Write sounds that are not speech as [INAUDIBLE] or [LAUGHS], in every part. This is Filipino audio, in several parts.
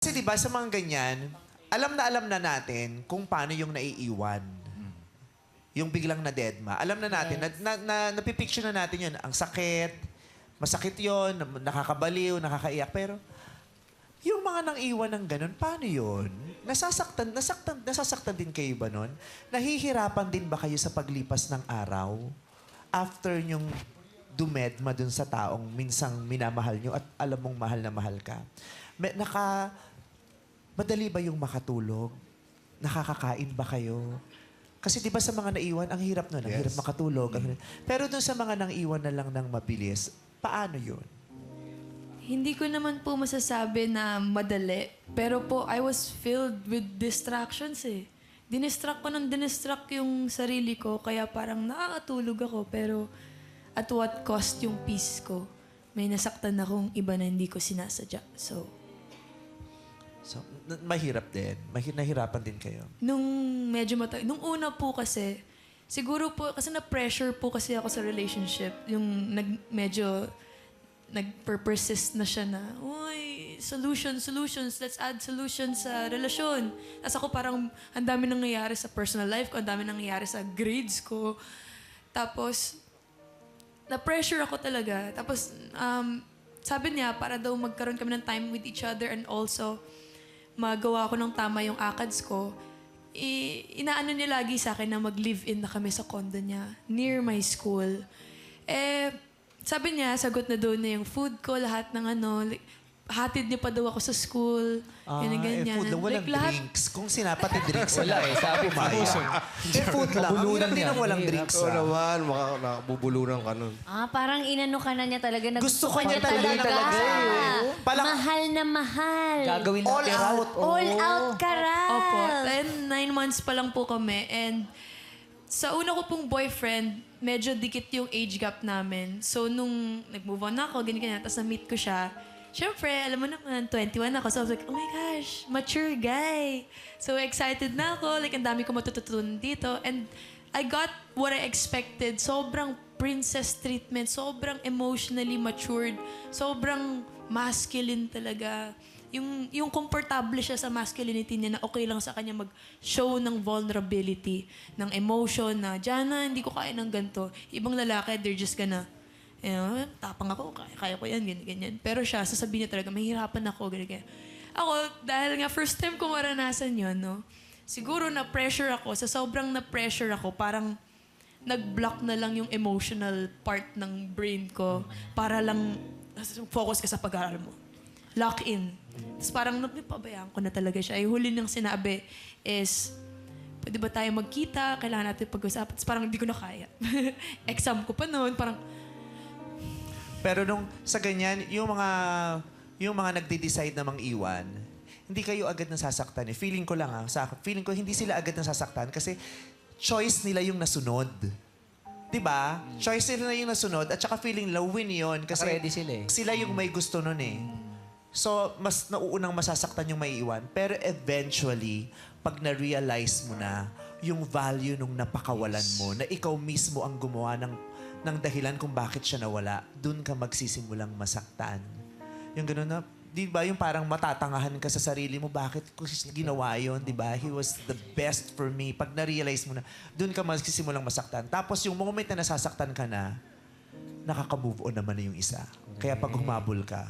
Kasi di ba sa mga ganyan, alam na alam na natin kung paano yung naiiwan. Yung biglang na deadma. Alam na natin, na, na, na, napipicture na natin yun. Ang sakit, masakit yon nakakabaliw, nakakaiyak. Pero yung mga nang iwan ng ganun, paano yun? Nasasaktan, nasaktan, nasasaktan din kayo ba nun? Nahihirapan din ba kayo sa paglipas ng araw? After yung dumedma dun sa taong minsang minamahal nyo at alam mong mahal na mahal ka. May, naka, madali ba yung makatulog? Nakakakain ba kayo? Kasi di ba sa mga naiwan, ang hirap nun, ang hirap makatulog. ang hirap- Pero dun sa mga nang iwan na lang ng mabilis, paano yun? Hindi ko naman po masasabi na madali. Pero po, I was filled with distractions eh. Dinistract ko ng dinistract yung sarili ko, kaya parang nakakatulog ako. Pero at what cost yung peace ko? May nasaktan akong iba na hindi ko sinasadya. So, So, mahirap din. Mahi- nahirapan din kayo. nung medyo mata... Nung una po kasi, siguro po, kasi na-pressure po kasi ako sa relationship. Yung nag, medyo nag-persist na siya na, Uy, solutions, solutions, let's add solutions sa relasyon. Tapos ako parang, ang dami nangyayari sa personal life ko, ang dami nangyayari sa grades ko. Tapos, na-pressure ako talaga. Tapos, um, sabi niya, para daw magkaroon kami ng time with each other and also magawa ko ng tama yung akads ko, i- inaano niya lagi sa akin na mag-live-in na kami sa condo niya, near my school. Eh, sabi niya, sagot na doon na yung food ko, lahat ng ano, like, hatid niya pa daw ako sa school, ganyan, ganyan. eh, food lang, walang Like, lahat- drinks. Kung sinapati [LAUGHS] drinks, Wala eh, sabi mo. Eh, food lang. Ang hirap din yan. ng walang drinks. Oo ah. naman, maka, nakabubulunan ka nun. Ah, parang inano ka na niya talaga. Gusto ka niya talaga talaga. Palang- mahal na mahal. Gagawin All natin. out. All out ka ral. Opo. And nine months pa lang po kami. And sa una ko pong boyfriend, medyo dikit yung age gap namin. So, nung nag-move on na ako, ganyan ganyan, tapos na-meet ko siya, Siyempre, alam mo naman, 21 ako. So, I was like, oh my gosh, mature guy. So, excited na ako. Like, ang dami ko matututunan dito. And I got what I expected. Sobrang princess treatment. Sobrang emotionally matured. Sobrang masculine talaga yung yung komportable siya sa masculinity niya na okay lang sa kanya mag-show ng vulnerability, ng emotion na, Jana, hindi ko kaya ng ganito. Ibang lalaki, they're just gonna, you know, tapang ako, kaya, kaya ko yan, ganyan, ganyan. Pero siya, sasabihin niya talaga, mahirapan ako, ganyan, ganyan. Ako, dahil nga first time ko maranasan yun, no, siguro na-pressure ako, sa sobrang na-pressure ako, parang nag-block na lang yung emotional part ng brain ko para lang focus ka sa pag-aaral mo lock in. Tapos parang napabayaan ko na talaga siya. Yung huli niyang sinabi is, pwede ba tayo magkita? Kailangan natin pag-usapan. Tapos parang hindi ko na kaya. [LAUGHS] Exam ko pa noon. Parang, Pero nung sa ganyan, yung mga yung mga nagde-decide na mang iwan, hindi kayo agad nasasaktan eh. Feeling ko lang ah, sa feeling ko hindi sila agad nasasaktan kasi choice nila yung nasunod. 'Di ba? Choice nila yung nasunod at saka feeling nila win 'yon kasi Naka-ready sila eh. sila yung may gusto nun eh. So, mas nauunang masasaktan yung may iwan. Pero eventually, pag na-realize mo na yung value nung napakawalan mo, na ikaw mismo ang gumawa ng, ng dahilan kung bakit siya nawala, dun ka magsisimulang masaktan. Yung gano'n na, di ba yung parang matatangahan ka sa sarili mo, bakit ko ginawa yun, di ba? He was the best for me. Pag na-realize mo na, dun ka magsisimulang masaktan. Tapos yung moment na nasasaktan ka na, nakaka-move on naman na yung isa. Kaya pag humabol ka,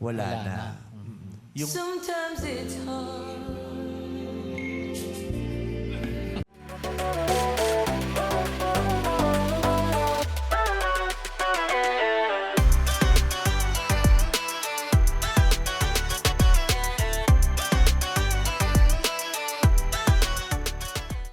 wala, Wala na. na. Mm. Yung Sometimes it's hard